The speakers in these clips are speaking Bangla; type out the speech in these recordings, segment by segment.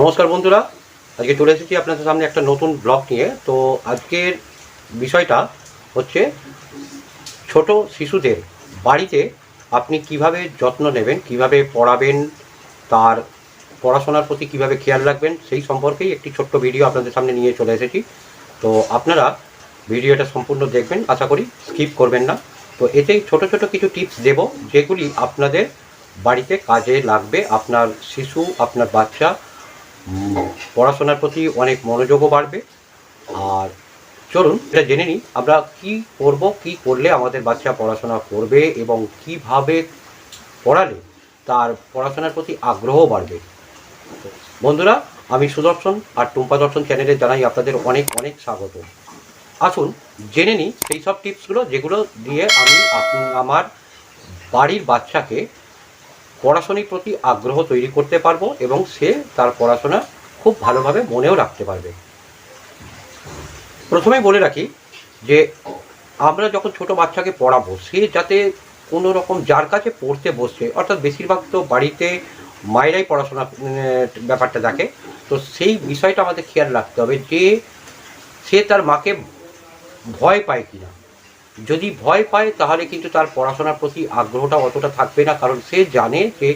নমস্কার বন্ধুরা, আজকে চলে এসেছি আপনাদের সামনে একটা নতুন ব্লগ নিয়ে। তো আজকের বিষয়টা হচ্ছে ছোট শিশুদের বাড়িতে আপনি কীভাবে যত্ন নেবেন, কীভাবে পড়াবেন, তার পড়াশোনার প্রতি কীভাবে খেয়াল রাখবেন, সেই সম্পর্কেই একটি ছোট্ট ভিডিও আপনাদের সামনে নিয়ে চলে এসেছি। তো আপনারা ভিডিওটা সম্পূর্ণ দেখবেন, আশা করি স্কিপ করবেন না। তো এতেই ছোট ছোট কিছু টিপস দেব, যেগুলি আপনাদের বাড়িতে কাজে লাগবে। আপনার শিশু, আপনার বাচ্চা পড়াশোনার প্রতি অনেক মনোযোগও বাড়বে। আর চলুন, এটা জেনে নিই, আমরা কি করব, কি করলে আমাদের বাচ্চা পড়াশোনা করবে এবং কীভাবে পড়ালে তার পড়াশোনার প্রতি আগ্রহ বাড়বে। বন্ধুরা, আমি সুদর্শন আর টুম্পা দর্শন চ্যানেলে জানাই আপনাদের অনেক অনেক স্বাগত। আসুন, জেনে নিই সেই সব টিপসগুলো যেগুলো দিয়ে আমি আমার বাড়ির বাচ্চাকে পড়াশোনার প্রতি আগ্রহ তৈরি করতে পারব এবং সে তার পড়াশোনা খুব ভালোভাবে মনেও রাখতে পারবে। প্রথমেই বলে রাখি যে, আমরা যখন ছোট বাচ্চাকে পড়াবো, সে যাতে কোনো রকম যার কাছে পড়তে বসছে অর্থাৎ বেশিরভাগ তো বাড়িতে মায়েরাই পড়াশোনা ব্যাপারটা দেখে, তো সেই বিষয়টা আমাদের খেয়াল রাখতে হবে যে, সে তার মাকে ভয় পায় কিনা। যদি ভয় পায়, তাহলে কিন্তু তার পড়াশোনার প্রতি আগ্রহটা অতটা থাকবে না। কারণ সে জানে যে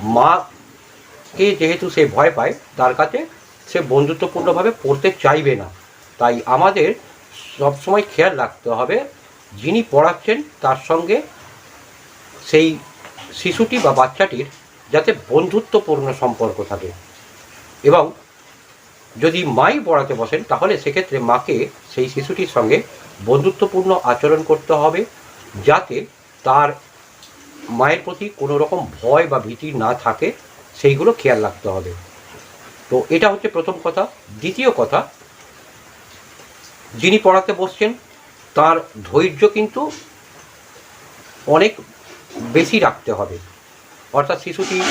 মাকে যেহেতু সে ভয় পায়, তার কাছে সে বন্ধুত্বপূর্ণভাবে পড়তে চাইবে না। তাই আমাদের সবসময় খেয়াল রাখতে হবে, যিনি পড়াচ্ছেন, তার সঙ্গে সেই শিশুটি বা বাচ্চাটির যাতে বন্ধুত্বপূর্ণ সম্পর্ক থাকে। এবং যদি মাই পড়াতে বসেন, তাহলে সেক্ষেত্রে মাকে সেই শিশুটির সঙ্গে বন্ধুত্বপূর্ণ আচরণ করতে হবে যাতে তার মায়ের প্রতি কোনো রকম ভয় বা ভীতি না থাকে, সেইগুলো খেয়াল রাখতে হবে। তো এটা হচ্ছে প্রথম কথা। দ্বিতীয় কথা, যিনি পড়াতে বসছেন, তার ধৈর্য কিন্তু অনেক বেশি রাখতে হবে। অর্থাৎ শিশুটি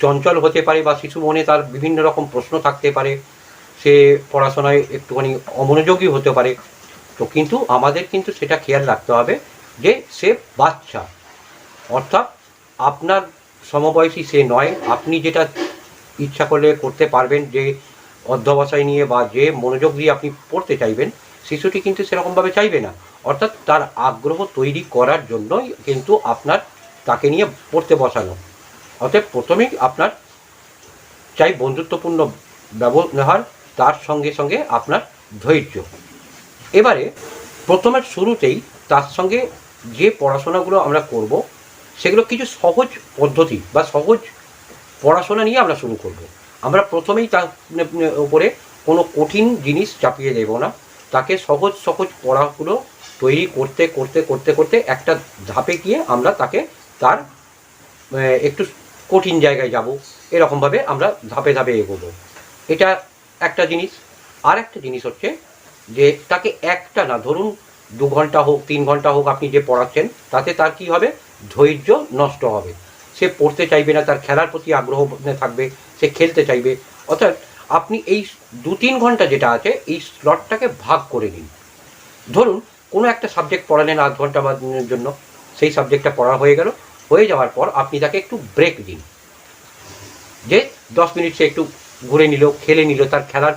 চঞ্চল হতে পারে বা শিশু মনে তার বিভিন্ন রকম প্রশ্ন থাকতে পারে। সে পড়াশোনায় একটুখানি অমনোযোগী হতে পারে। তো কিন্তু আমাদের কিন্তু সেটা খেয়াল রাখতে হবে যে সে বাচ্চা। অর্থাৎ আপনার সমবয়সী সে নয়, আপনি যেটা ইচ্ছা করলে করতে পারবেন যে অধ্যবসায় নিয়ে বা যে মনোযোগ দিয়ে আপনি পড়তে চাইবেন, শিশুটি কিন্তু সেরকমভাবে চাইবে না। অর্থাৎ তার আগ্রহ তৈরি করার জন্যই কিন্তু আপনার তাকে নিয়ে পড়তে বসানো। অতএব প্রথমেই আপনার চাই বন্ধুত্বপূর্ণ ব্যবহার, তার সঙ্গে সঙ্গে আপনার ধৈর্য। এবারে প্রথমের শুরুতেই তার সঙ্গে যে পড়াশোনাগুলো আমরা করব, সেগুলো কিছু সহজ পদ্ধতি বা সহজ পড়াশোনা নিয়ে আমরা শুরু করব। আমরা প্রথমেই তার উপরে কোনো কঠিন জিনিস চাপিয়ে দেব না। তাকে সহজ সহজ পড়াগুলো তৈরি করতে করতে করতে করতে একটা ধাপে গিয়ে আমরা তাকে তার একটু কঠিন জায়গায় যাব। এরকমভাবে আমরা ধাপে ধাপে এগোবো। এটা একটা জিনিস। আর একটা জিনিস হচ্ছে যে তাকে একটা না, ধরুন দু ঘণ্টা হোক, তিন ঘণ্টা হোক আপনি যে পড়াচ্ছেন, তাতে তার কি হবে? ধৈর্য নষ্ট হবে। সে পড়তে চাইবে না, তার খেলার প্রতি আগ্রহ থাকবে, সে খেলতে চাইবে। অর্থাৎ আপনি এই দু তিন ঘণ্টা যেটা আছে, এই স্লটটাকে ভাগ করে নিন। ধরুন কোনো একটা সাবজেক্ট পড়ালেন আধ ঘণ্টা জন্য, সেই সাবজেক্টটা পড়া হয়ে গেল, হয়ে যাওয়ার পর আপনি তাকে একটু ব্রেক দিন। যে দশ মিনিট সে একটু ঘুরে নিল, খেলে নিল, তার খেলার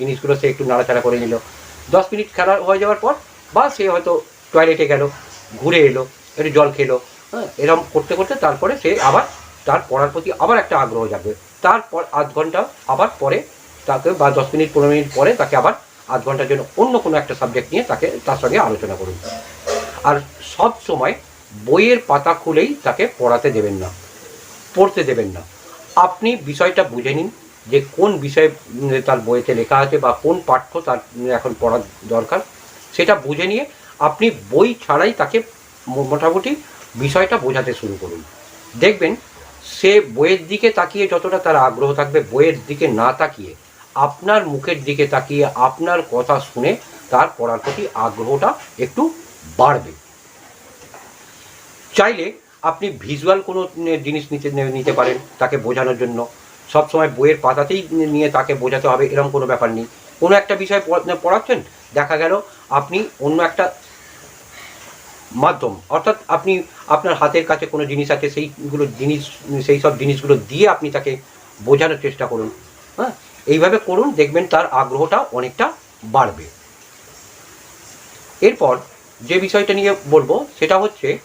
জিনিসগুলো সে একটু নাড়াচাড়া করে নিল। দশ মিনিট খেলা হয়ে যাওয়ার পর বা সে হয়তো টয়লেটে গেল, ঘুরে এলো, একটু জল খেলো হ্যাঁ এরকম করতে করতে তারপরে সে আবার তার পড়ার প্রতি আবার একটা আগ্রহ জাগবে। তারপর আধ ঘণ্টা আবার পরে তাকে বা দশ মিনিট, পনেরো মিনিট পরে তাকে আবার আধ ঘণ্টার জন্য অন্য কোনো একটা সাবজেক্ট নিয়ে তাকে তার সঙ্গে আলোচনা করুন। আর সব সময় বইয়ের পাতা খুলেই তাকে পড়াতে দেবেন না, পড়তে দেবেন না। আপনি বিষয়টা বুঝে নিন যে কোন বিষয় তার বইতে লেখা আছে বা কোন পাঠ্য তার এখন পড়ার দরকার, সেটা বুঝে নিয়ে আপনি বই ছাড়াই তাকে মোটামুটি বিষয়টা বোঝাতে শুরু করুন। দেখবেন সে বইয়ের দিকে তাকিয়ে যতটা তার আগ্রহ থাকবে, বইয়ের দিকে না তাকিয়ে আপনার মুখের দিকে তাকিয়ে আপনার কথা শুনে তার পড়ার প্রতি আগ্রহটা একটু বাড়বে। চাইলে আপনি ভিজুয়াল কোনো জিনিস নিতে নিতে পারেন তাকে বোঝানোর জন্য। সবসময় বইয়ের পাতাতেই নিয়ে তাকে বোঝাতে হবে এরকম কোনো ব্যাপার নেই। কোনো একটা বিষয় পড়া- পড়াচ্ছেন, দেখা গেল আপনি অন্য একটা মাধ্যম, অর্থাৎ আপনি আপনার হাতের কাছে কোনো জিনিস আছে, সেইগুলো জিনিস, সেই সব জিনিসগুলো দিয়ে আপনি তাকে বোঝানোর চেষ্টা করুন। হ্যাঁ? এইভাবে করুন, দেখবেন তার আগ্রহটা অনেকটা বাড়বে। এরপর যে বিষয়টা নিয়ে বলব, সেটা হচ্ছে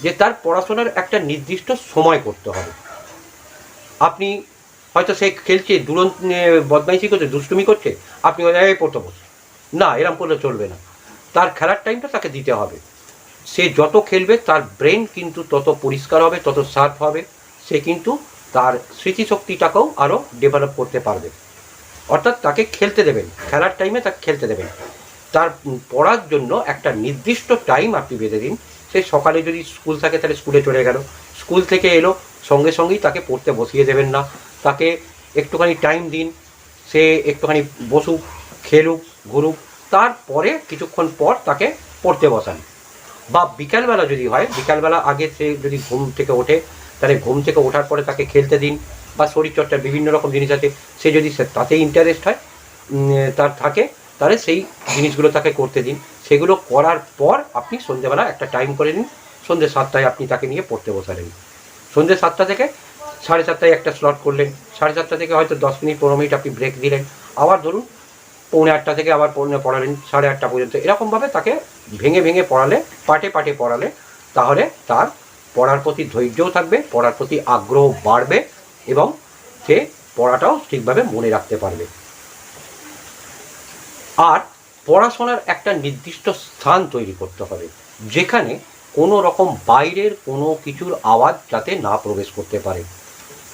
যে তার পড়াশোনার একটা নির্দিষ্ট সময় করতে হবে। আপনি হয়তো সে খেলছে, দুরন্ত বদমাইশি করছে, দুষ্টুমি করছে, আপনি ওই এই পড়তে বস না, এরম করলে চলবে না। তার খেলার টাইমটা তাকে দিতে হবে। সে যত খেলবে, তার ব্রেন কিন্তু তত পরিষ্কার হবে, তত শার্প হবে। সে কিন্তু তার স্মৃতিশক্তিটাকেও আরও ডেভেলপ করতে পারবে। অর্থাৎ তাকে খেলতে দেবেন। খেলার টাইমে তাকে খেলতে দেবেন। তার পড়ার জন্য একটা নির্দিষ্ট টাইম আপনি বেঁধে দিন। সে সকালে যদি স্কুল থাকে, তাহলে স্কুলে চলে গেল। স্কুল থেকে এলো, সঙ্গে সঙ্গেই তাকে পড়তে বসিয়ে দেবেন না। তাকে একটুখানি টাইম দিন। সে একটুখানি বসুক, খেলুক, ঘুরুক। তারপরে কিছুক্ষণ পর তাকে পড়তে বসান। বা বিকালবেলা যদি হয়, বিকালবেলা আগে সে যদি ঘুম থেকে ওঠে, তাহলে ঘুম থেকে ওঠার পরে তাকে খেলতে দিন বা শরীরচর্চার বিভিন্ন রকম জিনিস আছে। সে যদি তাতে ইন্টারেস্ট হয় তার থাকে, তাহলে সেই জিনিসগুলো তাকে করতে দিন। সেগুলো করার পর আপনি সন্ধ্যেবেলা একটা টাইম করে নিন। সন্ধ্যে সাতটায় আপনি তাকে নিয়ে পড়তে বসালেন। সন্ধ্যে সাতটা থেকে সাড়ে চারটায় একটা স্লট করলেন। সাড়ে চারটা থেকে হয়তো দশ মিনিট, পনেরো মিনিট আপনি ব্রেক দিলেন। আবার ধরুন, পৌনে আটটা থেকে আবার পৌনে পড়ালেন, সাড়ে আটটা পর্যন্ত। এরকমভাবে তাকে ভেঙে ভেঙে পড়ালে, পাটে পাটে পড়ালে, তাহলে তার পড়ার প্রতি ধৈর্যও থাকবে, পড়ার প্রতি আগ্রহ বাড়বে এবং সে পড়াটাও ঠিকভাবে মনে রাখতে পারবে। আর পড়াশোনার একটা নির্দিষ্ট স্থান তৈরি করতে হবে, যেখানে কোনো রকম বাইরের কোনো কিছুর আওয়াজ যাতে না প্রবেশ করতে পারে।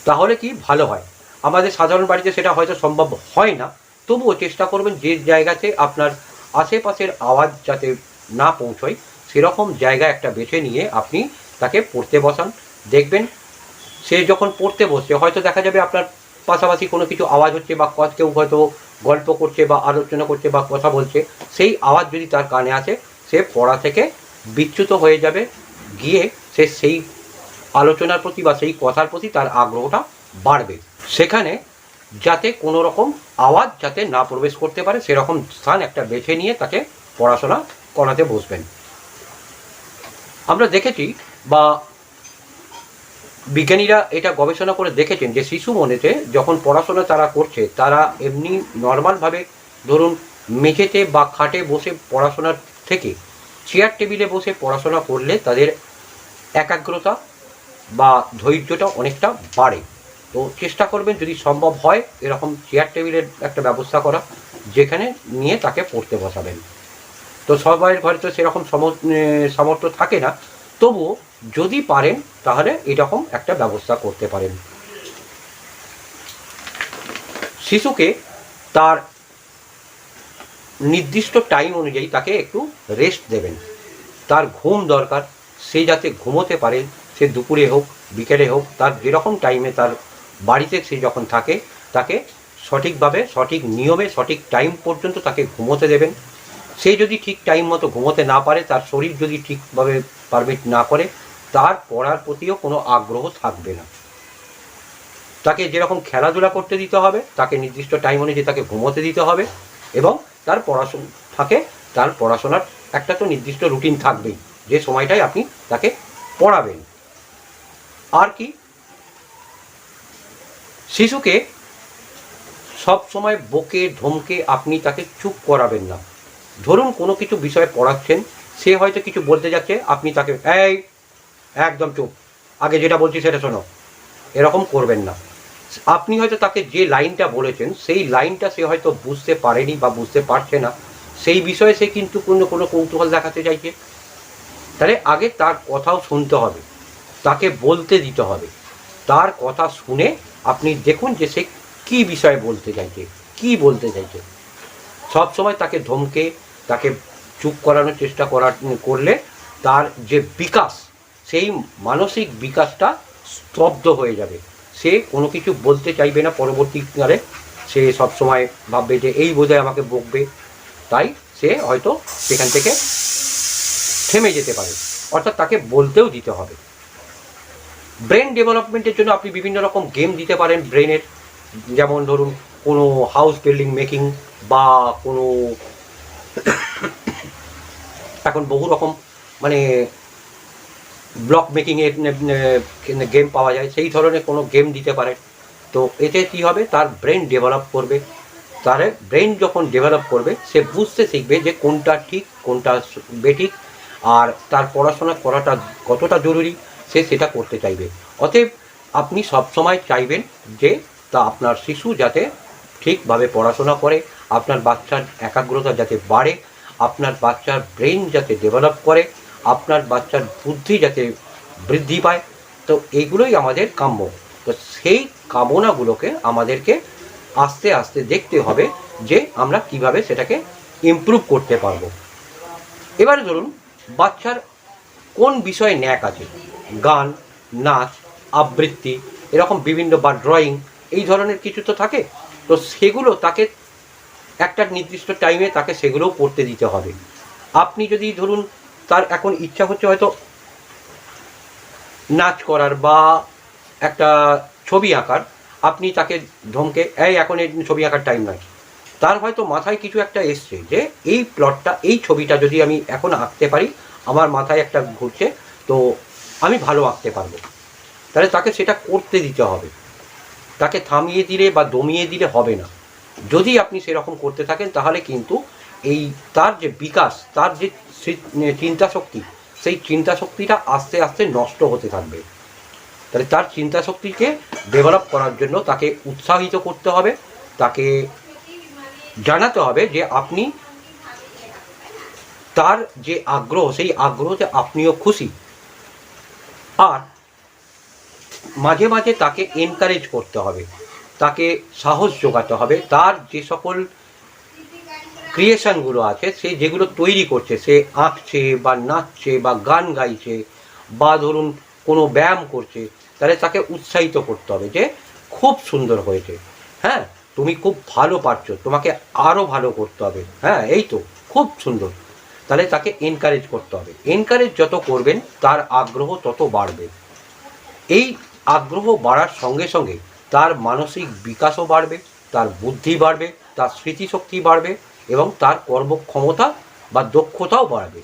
তাহলে কি ভালো হয়? আমাদের সাধারণ বাড়িতে সেটা হয়তো সম্ভব হয় না। তবুও চেষ্টা করবেন যে জায়গাতে আপনার আশেপাশের আওয়াজ যাতে না পৌঁছয়, সেরকম জায়গা একটা বেছে নিয়ে আপনি তাকে পড়তে বসান। দেখবেন সে যখন পড়তে বসছে, হয়তো দেখা যাবে আপনার পাশাপাশি কোনো কিছু আওয়াজ হচ্ছে বা কেউ হয়তো গল্প করছে বা আলোচনা করছে বা কথা বলছে, সেই আওয়াজ যদি তার কানে আসে, সে পড়া থেকে বিচ্যুত হয়ে যাবে। গিয়ে সে সেই আলোচনার প্রতি বা সেই কথার প্রতি তার আগ্রহটা বাড়বে। সেখানে যাতে কোনো রকম আওয়াজ যাতে না প্রবেশ করতে পারে, সেরকম স্থান একটা বেছে নিয়ে তাকে পড়াশোনা করাতে বসবেন। আমরা দেখেছি বা বিজ্ঞানীরা এটা গবেষণা করে দেখেছেন যে শিশু মনেতে যখন পড়াশোনা তারা করছে, তারা এমনি নর্মালভাবে ধরুন মেঝেতে বা খাটে বসে পড়াশোনার থেকে, চেয়ার টেবিলে বসে পড়াশোনা করলে তাদের একাগ্রতা বা ধৈর্যটা অনেকটা বাড়ে। তো চেষ্টা করবেন যদি সম্ভব হয় এরকম চেয়ার টেবিলের একটা ব্যবস্থা করা, যেখানে নিয়ে তাকে পড়তে বসাবেন। তো সবাইয়ের ঘরে তো সেরকম সম- সামর্থ্য থাকে না। তবুও যদি পারেন তাহলে এরকম একটা ব্যবস্থা করতে পারেন। শিশুকে তার নির্দিষ্ট টাইম অনুযায়ী তাকে একটু রেস্ট দেবেন। তার ঘুম দরকার। সে যাতে ঘুমোতে পারে সে দুপুরে হোক, বিকেলে হোক, তার যেরকম টাইমে তার বাড়িতে সে যখন থাকে, তাকে সঠিকভাবে, সঠিক নিয়মে, সঠিক টাইম পর্যন্ত তাকে ঘুমোতে দেবেন। সে যদি ঠিক টাইম মতো ঘুমোতে না পারে, তার শরীর যদি ঠিকভাবে পারমিট না করে, তার পড়ার প্রতিও কোনো আগ্রহ থাকবে না। তাকে যেরকম খেলাধুলা করতে দিতে হবে, তাকে নির্দিষ্ট টাইম অনুযায়ী তাকে ঘুমোতে দিতে হবে এবং তার পড়াশোনা থাকে, তার পড়াশোনার একটা তো নির্দিষ্ট রুটিন থাকবেই। যে সময়টায় আপনি তাকে পড়াবেন। আর কি? শিশুকে সব সময় বকে, ধমকে আপনি তাকে চুপ করাবেন না। ধরুন কোনো কিছু বিষয়ে পড়াচ্ছেন, সে হয়তো কিছু বলতে যাচ্ছে, আপনি তাকে, এই, একদম চুপ। আগে যেটা বলছি সেটা শোনো। এরকম করবেন না। আপনি হয়তো তাকে যে লাইনটা বলেছেন, সেই লাইনটা সে হয়তো বুঝতে পারেনি বা বুঝতে পারছে না। সেই বিষয়ে সে কিন্তু কোনো কোনো কৌতূহল দেখাতে চাইছে। তাহলে আগে তার কথাও শুনতে হবে। তাকে বলতে দিতে হবে। তার কথা শুনে আপনি দেখুন যে সে কী বিষয়ে বলতে চাইছে, কি বলতে চাইছে। সব সময় তাকে ধমকে, তাকে চুপ করানোর চেষ্টা করার, করলে তার যে বিকাশ, সেই মানসিক বিকাশটা স্তব্ধ হয়ে যাবে। সে কোনো কিছু বলতে চাইবে না পরবর্তীকালে সে সব সময় ভাববে যে এই বোধহয় আমাকে বকবে। তাই সে হয়তো সেখান থেকে থেমে যেতে পারে। অর্থাৎ তাকে বলতেও দিতে হবে। ব্রেন ডেভেলপমেন্টের জন্য আপনি বিভিন্ন রকম গেম দিতে পারেন ব্রেনের যেমন ধরুন, কোনো হাউস বিল্ডিং মেকিং বা কোনো এখন বহু রকম মানে ব্লক মেকিংয়ের গেম পাওয়া যায়। সেই ধরনের কোনো গেম দিতে পারে তো এতে কি হবে? তার ব্রেন ডেভেলপ করবে। তার ব্রেন যখন ডেভেলপ করবে, সে বুঝতে শিখবে যে কোনটা ঠিক, কোনটা বেঠিক, আর তার পড়াশোনা করাটা কতটা জরুরি। সে সেটা করতে চাইবে। অতএব আপনি সবসময় চাইবেন যে তা আপনার শিশু যাতে ঠিকভাবে পড়াশোনা করে, আপনার বাচ্চার একাগ্রতা যাতে বাড়ে, আপনার বাচ্চার ব্রেন যাতে ডেভেলপ করে, আপনার বাচ্চার বুদ্ধি যাতে বৃদ্ধি পায়। তো এইগুলোই আমাদের কাম্য। তো সেই কামনাগুলোকে আমাদেরকে আস্তে আস্তে দেখতে হবে যে আমরা কীভাবে সেটাকে ইমপ্রুভ করতে পারব। এবারে ধরুন, বাচ্চার কোন বিষয়ে ন্যাক আছে? গান, নাচ, আবৃত্তি, এরকম বিভিন্ন বা ড্রয়িং এই ধরনের কিছু তো থাকে। তো সেগুলো তাকে একটা নির্দিষ্ট টাইমে তাকে সেগুলোও পড়তে দিতে হবে। আপনি যদি ধরুন তার এখন ইচ্ছা হচ্ছে হয়তো নাচ করার বা একটা ছবি আঁকার, আপনি তাকে ধমকে, এই, এখন এই ছবি আঁকার টাইম নয় তার হয়তো মাথায় কিছু একটা এসছে যে, এই প্লটটা এই ছবিটা যদি আমি এখন আঁকতে পারি, আমার মাথায় একটা ঘুরছে, তো আমি ভালো আঁকতে পারব। তাহলে তাকে সেটা করতে দিতে হবে। তাকে থামিয়ে দিলে বা দমিয়ে দিলে হবে না। যদি আপনি সেরকম করতে থাকেন, তাহলে কিন্তু এই তার যে বিকাশ, তার যে সৃ- চিন্তা শক্তি সেই চিন্তা শক্তিটা আস্তে আস্তে নষ্ট হতে থাকবে। তাহলে তার চিন্তা শক্তিকে ডেভেলপ করার জন্য তাকে উৎসাহিত করতে হবে। তাকে জানাতে হবে যে আপনি তার যে আগ্রহ, সেই আগ্রহতে আপনিও খুশি। আর মাঝে মাঝে তাকে এনকারেজ করতে হবে, তাকে সাহস যোগাতে হবে। তার যে সকল ক্রিয়েশনগুলো আছে, সে যেগুলো তৈরি করছে, সে আঁকছে বা নাচছে বা গান গাইছে বা ধরুন কোনো ব্যায়াম করছে, তাহলে তাকে উৎসাহিত করতে হবে যে খুব সুন্দর হয়েছে। হ্যাঁ তুমি খুব ভালো পারছ, তোমাকে আরও ভালো করতে হবে। হ্যাঁ এই তো, খুব সুন্দর। তাহলে তাকে এনকারেজ করতে হবে। এনকারেজ যত করবেন, তার আগ্রহ তত বাড়বে। এই আগ্রহ বাড়ার সঙ্গে সঙ্গে তার মানসিক বিকাশও বাড়বে, তার বুদ্ধি বাড়বে, তার স্মৃতিশক্তি বাড়বে এবং তার কর্মক্ষমতা বা দক্ষতাও বাড়বে।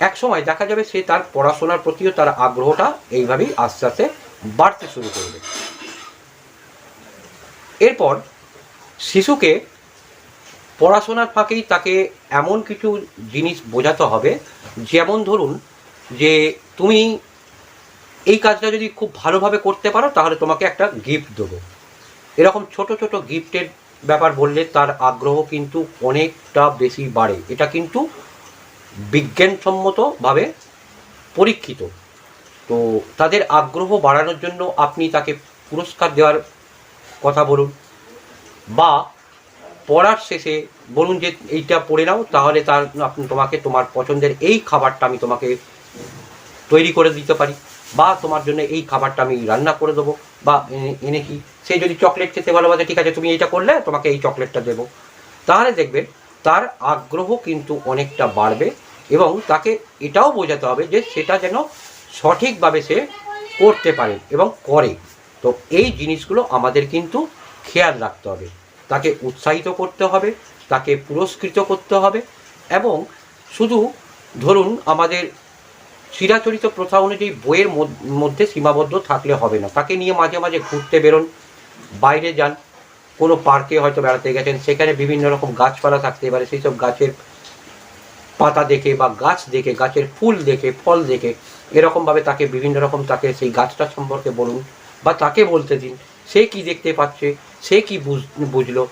এক সময় দেখা যাবে সে তার পড়াশোনার প্রতিও তার আগ্রহটা এইভাবেই আস্তে আস্তে বাড়তে শুরু করবে। এরপর শিশুকে পড়াশোনার ফাঁকেই তাকে এমন কিছু জিনিস বোঝাতে হবে, যেমন ধরুন যে তুমি এই কাজটা যদি খুব ভালোভাবে করতে পারো, তাহলে তোমাকে একটা গিফট দেবো। এরকম ছোট ছোট গিফটের ব্যাপার বললে তার আগ্রহ কিন্তু অনেকটা বেশি বাড়ে। এটা কিন্তু বিজ্ঞানসম্মতভাবে পরীক্ষিত। তো তাদের আগ্রহ বাড়ানোর জন্য আপনি তাকে পুরস্কার দেওয়ার কথা বলুন, বা পড়ার শেষে বলুন যে এইটা পড়ে নাও, তাহলে তার আপনি তোমাকে, তোমার পছন্দের এই খাবারটা আমি তোমাকে তৈরি করে দিতে পারি। বা তোমার জন্য এই খাবারটা আমি রান্না করে দেবো। বা এনে- কি, সে যদি চকলেট খেতে ভালোবাসে, ঠিক আছে, তুমি এইটা করলে, তোমাকে এই চকলেটটা দেবো। তাহলে দেখবেন তার আগ্রহ কিন্তু অনেকটা বাড়বে এবং তাকে এটাও বোঝাতে হবে যে সেটা যেন সঠিকভাবে সে করতে পারে এবং করে। তো এই জিনিসগুলো আমাদের কিন্তু খেয়াল রাখতে হবে। তাকে উৎসাহিত করতে হবে, তাকে পুরস্কৃত করতে হবে এবং শুধু ধরুন আমাদের চিরাচরিত প্রথা অনুযায়ী বইয়ের মধ্যে সীমাবদ্ধ থাকলে হবে না। তাকে নিয়ে মাঝে মাঝে ঘুরতে বেরোন, বাইরে যান, কোনো পার্কে হয়তো বেড়াতে গেছেন, সেখানে বিভিন্ন রকম গাছপালা থাকতে পারে, সেই সব গাছের পাতা দেখে বা গাছ দেখে, গাছের ফুল দেখে, ফল দেখে, এরকমভাবে তাকে বিভিন্ন রকম তাকে সেই গাছটা সম্পর্কে বলুন বা তাকে বলতে দিন, সে কি দেখতে পাচ্ছে সে কি বুঝ- বুঝলো?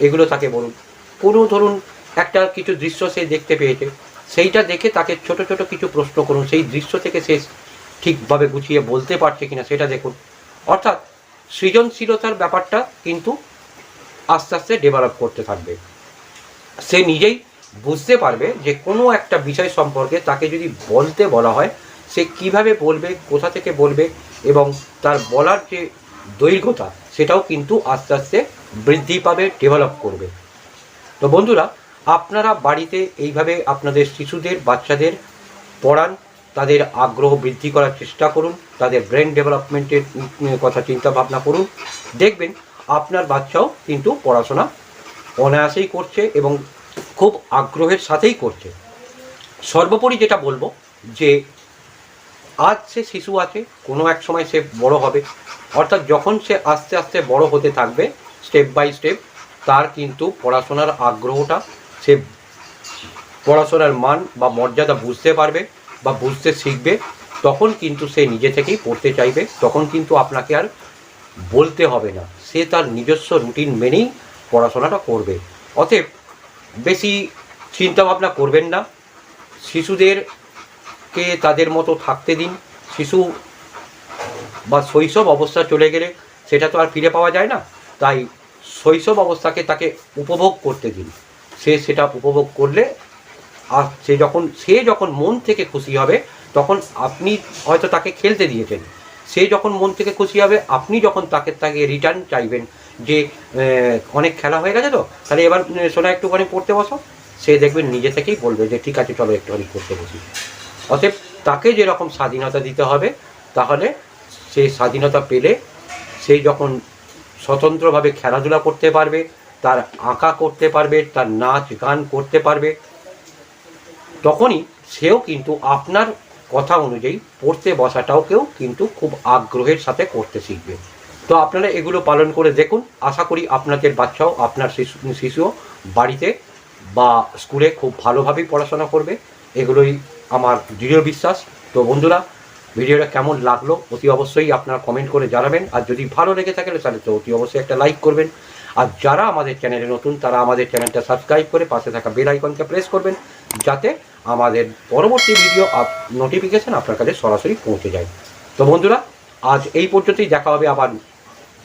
এগুলো তাকে বলুন। কোনো ধরুন একটা কিছু দৃশ্য সে দেখতে পেয়েছে, সেইটা দেখে তাকে ছোট ছোট কিছু প্রশ্ন করুন। সেই দৃশ্য থেকে সে ঠিকভাবে গুছিয়ে বলতে পারছে কিনা সেটা দেখুন। অর্থাৎ সৃজনশীলতার ব্যাপারটা কিন্তু আস্তে আস্তে ডেভেলপ করতে থাকবে। সে নিজেই বুঝতে পারবে যে কোনো একটা বিষয় সম্পর্কে তাকে যদি বলতে বলা হয়, সে কীভাবে বলবে, কোথা থেকে বলবে এবং তার বলার যে দৈর্ঘ্যতা সেটাও কিন্তু আস্তে আস্তে বৃদ্ধি পাবে ডেভেলপ করবে। তো বন্ধুরা, আপনারা বাড়িতে এইভাবে আপনাদের শিশুদের, বাচ্চাদের পড়ান, তাদের আগ্রহ বৃদ্ধি করার চেষ্টা করুন, তাদের ব্রেন ডেভেলপমেন্টের কথা চিন্তা ভাবনা করুন। দেখবেন আপনার বাচ্চাও কিন্তু পড়াশোনা অনায়াসেই করছে এবং খুব আগ্রহের সাথেই করছে। সর্বোপরি যেটা বলব যে আজ সে শিশু আছে, কোনো এক সময় সে বড় হবে। অর্থাৎ যখন সে আস্তে আস্তে বড় হতে থাকবে স্টেপ বাই স্টেপ তার কিন্তু পড়াশোনার আগ্রহটা, সে পড়াশোনার মান বা মর্যাদা বুঝতে পারবে বা বুঝতে শিখবে, তখন কিন্তু সে নিজে থেকেই পড়তে চাইবে। তখন কিন্তু আপনাকে আর বলতে হবে না। সে তার নিজস্ব রুটিন মেনেই পড়াশোনাটা করবে। অতএব বেশি চিন্তাভাবনা করবেন না। শিশুদেরকে তাদের মতো থাকতে দিন? শিশু বা শৈশব অবস্থা চলে গেলে সেটা তো আর ফিরে পাওয়া যায় না। তাই শৈশব অবস্থাকে তাকে উপভোগ করতে দিন। সে সেটা উপভোগ করলে আর সে যখন সে যখন মন থেকে খুশি হবে, তখন আপনি হয়তো তাকে খেলতে দিয়েছেন। সে যখন মন থেকে খুশি হবে, আপনি যখন তাকে তাকে রিটার্ন চাইবেন যে অনেক খেলা হয়ে গেছে তো, তাহলে এবার সোনা একটুখানি পড়তে বসো। সে দেখবেন নিজে থেকেই বলবে যে, ঠিক আছে, চলো একটুখানি পড়তে বসি। অতএব তাকে যেরকম স্বাধীনতা দিতে হবে, তাহলে সেই স্বাধীনতা পেলে সে যখন স্বতন্ত্রভাবে খেলাধুলা করতে পারবে, তার আঁকা করতে পারবে, তার নাচ গান করতে পারবে, তখনই সেও কিন্তু আপনার কথা অনুযায়ী পড়তে বসাটাও কেউ কিন্তু খুব আগ্রহের সাথে করতে শিখবে। তো আপনারা এগুলো পালন করে দেখুন। আশা করি আপনাদের বাচ্চাও, আপনার শিশু, শিশুও বাড়িতে বা স্কুলে খুব ভালোভাবেই পড়াশোনা করবে। এগুলোই আমার দৃঢ় বিশ্বাস। তো বন্ধুরা, ভিডিওটা কেমন লাগল অতি অবশ্যই আপনারা কমেন্ট করে জানাবেন। আর যদি ভালো লেগে থাকে তাহলে তো অতি অবশ্যই একটা লাইক করবেন। আর যারা আমাদের চ্যানেলে নতুন, তারা আমাদের চ্যানেলটা সাবস্ক্রাইব করে পাশে থাকা বেল আইকনকে প্রেস করবেন, যাতে আমাদের পরবর্তী ভিডিও আপ নোটিফিকেশান আপনার কাছে সরাসরি পৌঁছে যায়। তো বন্ধুরা, আজ এই পর্যন্তই। দেখা হবে আবার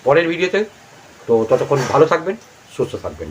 পরের ভিডিওতে তো ততক্ষণ ভালো থাকবেন, সুস্থ থাকবেন।